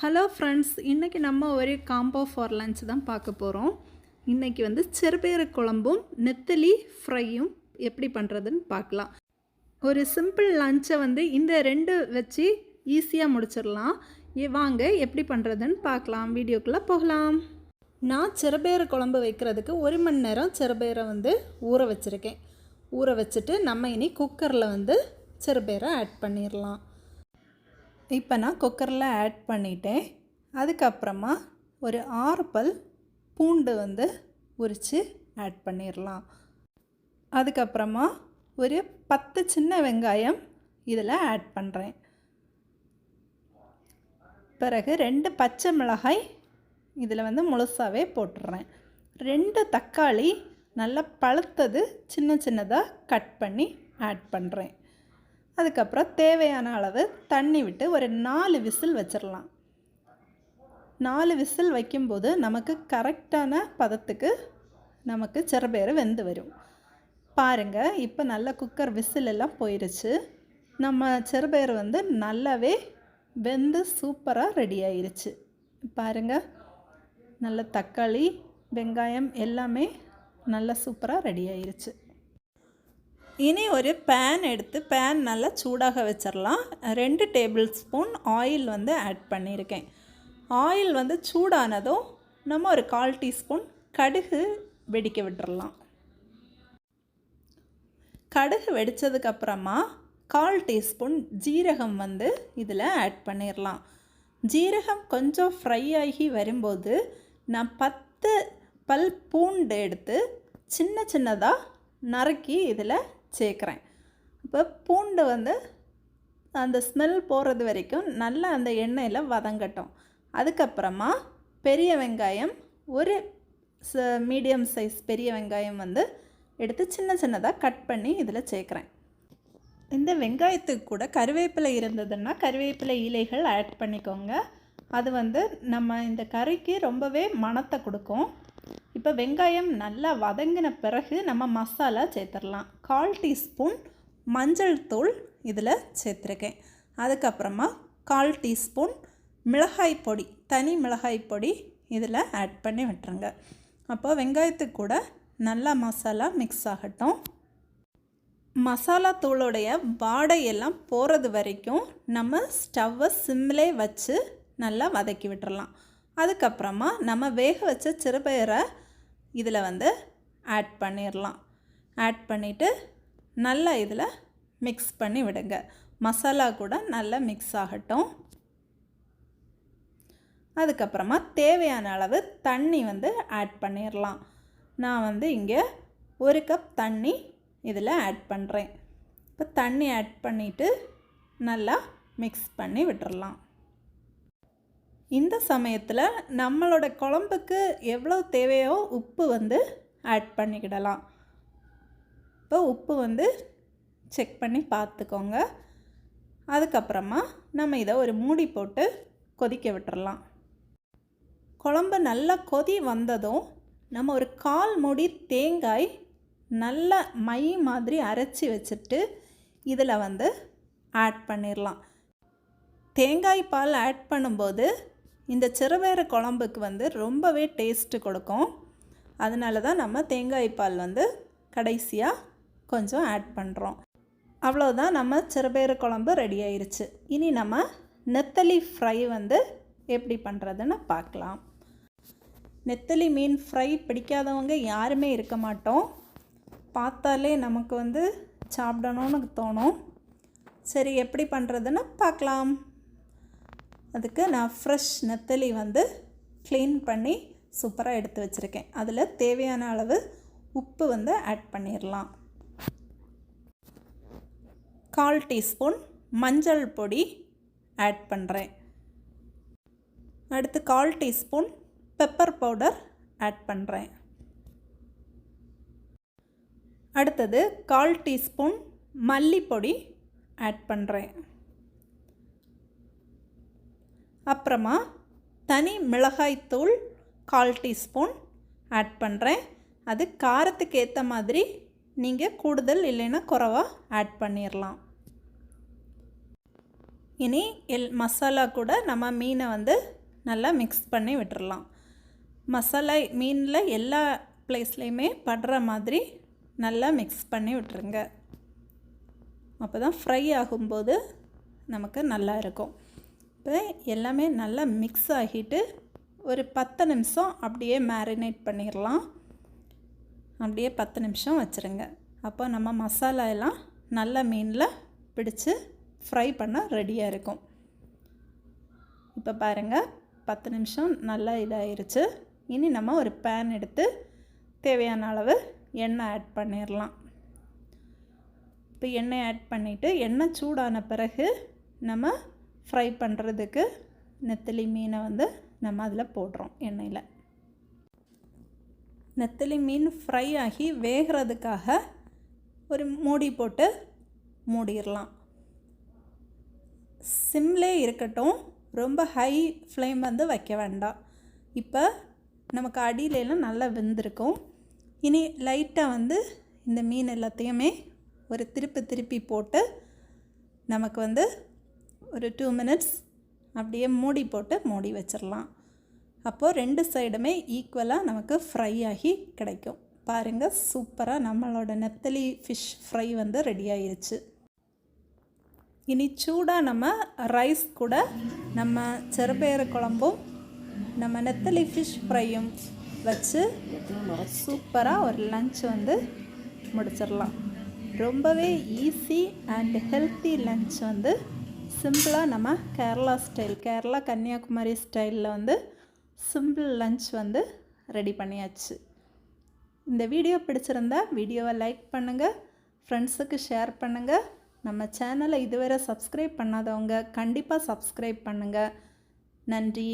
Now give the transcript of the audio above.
Hello friends இன்றைக்கி நம்ம ஒரு காம்போ ஃபார் லன்ச் தான் பார்க்க போகிறோம் இன்றைக்கி வந்து சிறுபேறு குழம்பும் நெத்தலி ஃப்ரையும் எப்படி பண்ணுறதுன்னு பார்க்கலாம். ஒரு சிம்பிள் லன்ச்சை வந்து இந்த ரெண்டு வச்சு ஈஸியாக முடிச்சிடலாம். வாங்க எப்படி பண்ணுறதுன்னு பார்க்கலாம். வீடியோக்குள்ளே போகலாம். நான் சிறுபேறு குழம்பு வைக்கிறதுக்கு ஒரு மணி நேரம் சிறுபேரை வந்து ஊற வச்சுருக்கேன். ஊற வச்சுட்டு நம்ம இனி குக்கரில் வந்து சிறுபேரை ஆட் பண்ணிடலாம். இப்போ நான் குக்கரில் ஆட் பண்ணிட்டேன். அதுக்கப்புறமா ஒரு ஆறு பல் பூண்டு வந்து உரித்து ஆட் பண்ணிடலாம் அதுக்கப்புறமா ஒரு பத்து சின்ன வெங்காயம் இதில் ஆட் பண்ணுறேன் பிறகு ரெண்டு பச்சை மிளகாய் இதில் வந்து முழுசாகவே போட்டுடுறேன் ரெண்டு தக்காளி நல்லா பழுத்தது சின்ன சின்னதாக கட் பண்ணி ஆட் பண்ணுறேன் அதுக்கப்புறம் தேவையான அளவு தண்ணி விட்டு ஒரு நாலு விசில் வச்சிடலாம் நாலு விசில் வைக்கும்போது நமக்கு கரெக்டான பதத்துக்கு நமக்கு சிறபேறு வெந்து வரும். பாருங்கள் இப்போ நல்ல குக்கர் விசில் எல்லாம் போயிடுச்சு நம்ம சிறுபயிறு வந்து நல்லாவே வெந்து சூப்பராக ரெடி ஆயிடுச்சு பாருங்கள் நல்ல தக்காளி வெங்காயம் எல்லாமே நல்ல சூப்பராக ரெடி ஆயிடுச்சு இனி ஒரு பேன் எடுத்து பேன் நல்லா சூடாக வச்சிடலாம் ரெண்டு டேபிள் ஸ்பூன் ஆயில் வந்து ஆட் பண்ணியிருக்கேன் ஆயில் வந்து சூடானதும் நம்ம ஒரு கால் டீஸ்பூன் கடுகு வெடிக்க விட்டுறலாம் கடுகு வெடித்ததுக்கப்புறமா கால் டீஸ்பூன் ஜீரகம் வந்து இதில் ஆட் பண்ணிடலாம் ஜீரகம் கொஞ்சம் ஃப்ரை ஆகி வரும்போது நான் பத்து பல் பூண்டு எடுத்து சின்ன சின்னதாக நறுக்கி இதில் சேர்க்குறேன். இப்போ பூண்டு வந்து அந்த ஸ்மெல் போகிறது வரைக்கும் நல்லா அந்த எண்ணெயில் வதங்கட்டும். அதுக்கப்புறமா பெரிய வெங்காயம் ஒரு ச மீடியம் சைஸ் பெரிய வெங்காயம் வந்து எடுத்து சின்ன சின்னதாக கட் பண்ணி இதில் சேர்க்குறேன். இந்த வெங்காயத்துக்கு கூட கருவேப்பிலை இருந்ததுன்னா கருவேப்பிலை இலைகள் ஆட் பண்ணிக்கோங்க. அது வந்து நம்ம இந்த கறிக்கு ரொம்பவே மணத்தை கொடுக்கும். இப்போ வெங்காயம் நல்லா வதங்கின பிறகு நம்ம மசாலா சேர்த்துடலாம். கால் டீஸ்பூன் மஞ்சள் தூள் இதில் சேர்த்துருக்கேன். அதுக்கப்புறமா கால் டீஸ்பூன் மிளகாய் பொடி தனி மிளகாய் பொடி இதில் ஆட் பண்ணி விட்டுருங்க. அப்போ வெங்காயத்துக்கு கூட நல்லா மசாலா மிக்ஸ் ஆகட்டும். மசாலா தூளுடைய வாடையெல்லாம் போகிறது வரைக்கும் நம்ம ஸ்டவ்வை சிம்மிலே வச்சு நல்லா வதக்கி விட்டுறலாம். அதுக்கப்புறமா நம்ம வேக வச்ச சிறுபயிரை இதில் வந்து ஆட் பண்ணிடலாம் ஆட் பண்ணிவிட்டு நல்லா இதில் மிக்ஸ் பண்ணி விடுங்க. மசாலா கூட நல்லா மிக்ஸ் ஆகட்டும். அதுக்கப்புறமா தேவையான அளவு தண்ணி வந்து ஆட் பண்ணிடலாம் நான் வந்து இங்கே ஒரு கப் தண்ணி இதில் ஆட் பண்ணுறேன் இப்போ தண்ணி ஆட் பண்ணிவிட்டு நல்லா மிக்ஸ் பண்ணி விட்டுடலாம் இந்த சமயத்தில் நம்மளோட குழம்புக்கு எவ்வளோ தேவையோ உப்பு வந்து ஆட் பண்ணிக்கிடலாம். இப்போ உப்பு வந்து செக் பண்ணி பார்த்துக்கோங்க. அதுக்கப்புறமா நம்ம இதை ஒரு மூடி போட்டு கொதிக்க விட்டுறலாம். குழம்பு நல்லா கொதி வந்ததும் நம்ம ஒரு கால் மூடி தேங்காய் நல்ல மை மாதிரி அரைச்சி வச்சுட்டு இதில் வந்து ஆட் பண்ணிடலாம் தேங்காய் பால் ஆட் பண்ணும்போது இந்த சிறுவேறு குழம்புக்கு வந்து ரொம்பவே டேஸ்ட்டு கொடுக்கும். அதனால தான் நம்ம தேங்காய் பால் வந்து கடைசியாக கொஞ்சம் ஆட் பண்ணுறோம் அவ்வளோதான் நம்ம சிறுபேறு குழம்பு ரெடி ஆயிடுச்சு இனி நம்ம நெத்தலி ஃப்ரை வந்து எப்படி பண்ணுறதுன்னு பார்க்கலாம். நெத்தலி மீன் ஃப்ரை பிடிக்காதவங்க யாருமே இருக்க மாட்டோம். பார்த்தாலே நமக்கு வந்து சாப்பிடணும்னு தோணும். சரி எப்படி பண்ணுறதுன்னு பார்க்கலாம். அதுக்கு நான் ஃப்ரெஷ் நெத்தலி வந்து க்ளீன் பண்ணி சூப்பராக எடுத்து வச்சுருக்கேன். அதில் தேவையான அளவு உப்பு வந்து ஆட் பண்ணிடலாம் கால் டீஸ்பூன் மஞ்சள் பொடி ஆட் பண்ணுறேன் அடுத்து கால் டீஸ்பூன் பெப்பர் பவுடர் ஆட் பண்ணுறேன் அடுத்தது கால் டீஸ்பூன் மல்லிப்பொடி ஆட் பண்ணுறேன் அப்புறமா தனி மிளகாய்த்தூள் கால் டீஸ்பூன் ஆட் பண்ணுறேன் அது காரத்துக்கு ஏற்ற மாதிரி நீங்கள் கூடுதல் இல்லைன்னா குறவாக ஆட் பண்ணிடலாம் இனி எல் மசாலா கூட நம்ம மீனை வந்து நல்லா மிக்ஸ் பண்ணி விட்டுறலாம் மசாலா மீனில் எல்லா ப்ளேஸ்லேயுமே படுற மாதிரி நல்லா மிக்ஸ் பண்ணி விட்டுருங்க. அப்போ தான் ஃப்ரை ஆகும்போது நமக்கு நல்லா இருக்கும். இப்போ எல்லாமே நல்லா மிக்ஸ் ஆகிட்டு ஒரு பத்து நிமிஷம் அப்படியே மேரினேட் பண்ணிடலாம். அப்படியே பத்து நிமிஷம் வச்சுருங்க. அப்போ நம்ம மசாலா எல்லாம் நல்ல மீனில் பிடிச்சு ஃப்ரை பண்ண ரெடியாக இருக்கும். இப்போ பாருங்கள் பத்து நிமிஷம் நல்லா இதாயிருச்சு. இனி நம்ம ஒரு பேன் எடுத்து தேவையான அளவு எண்ணெய் ஆட் பண்ணிடலாம். இப்போ எண்ணெய் ஆட் பண்ணிவிட்டு எண்ணெய் சூடான பிறகு நம்ம ஃப்ரை பண்ணுறதுக்கு நெத்திலி மீனை வந்து நம்ம அதில் போடுறோம் எண்ணெயில். நெத்திலி மீன் ஃப்ரை ஆகி வேகிறதுக்காக ஒரு மூடி போட்டு மூடிடலாம். சிம்லே இருக்கட்டும் ரொம்ப ஹை ஃப்ளேம் வந்து வைக்க வேண்டாம். இப்போ நமக்கு அடியிலலாம் நல்லா வெந்திருக்கும். இனி லைட்டாக வந்து இந்த மீன் எல்லாத்தையுமே ஒரு திருப்பி திருப்பி போட்டு நமக்கு வந்து ஒரு டூ மினிட்ஸ் அப்படியே மூடி போட்டு மூடி வச்சிடலாம் அப்போது ரெண்டு சைடுமே ஈக்குவலாக நமக்கு ஃப்ரை ஆகி கிடைக்கும். பாருங்கள் சூப்பராக நம்மளோட நெத்தலி ஃபிஷ் ஃப்ரை வந்து ரெடி ஆயிருச்சு. இனி சூடாக நம்ம ரைஸ் கூட நம்ம செருப்பேறு குழம்பும் நம்ம நெத்தலி ஃபிஷ் ஃப்ரையும் வச்சு சூப்பராக ஒரு லன்ச் வந்து முடிச்சிடலாம் ரொம்பவே ஈஸி அண்ட் ஹெல்த்தி லஞ்ச் வந்து சிம்பிளாக நம்ம கேரளா ஸ்டைல் கேரளா கன்னியாகுமரி ஸ்டைலில் வந்து சிம்பிள் லஞ்ச் வந்து ரெடி பண்ணியாச்சு. இந்த வீடியோ பிடிச்சிருந்தா வீடியோவை லைக் பண்ணுங்கள் ஃப்ரெண்ட்ஸுக்கு ஷேர் பண்ணுங்கள் நம்ம சேனலை இதுவரை சப்ஸ்கிரைப் பண்ணாதவங்க கண்டிப்பாக சப்ஸ்கிரைப் பண்ணுங்கள் நன்றி.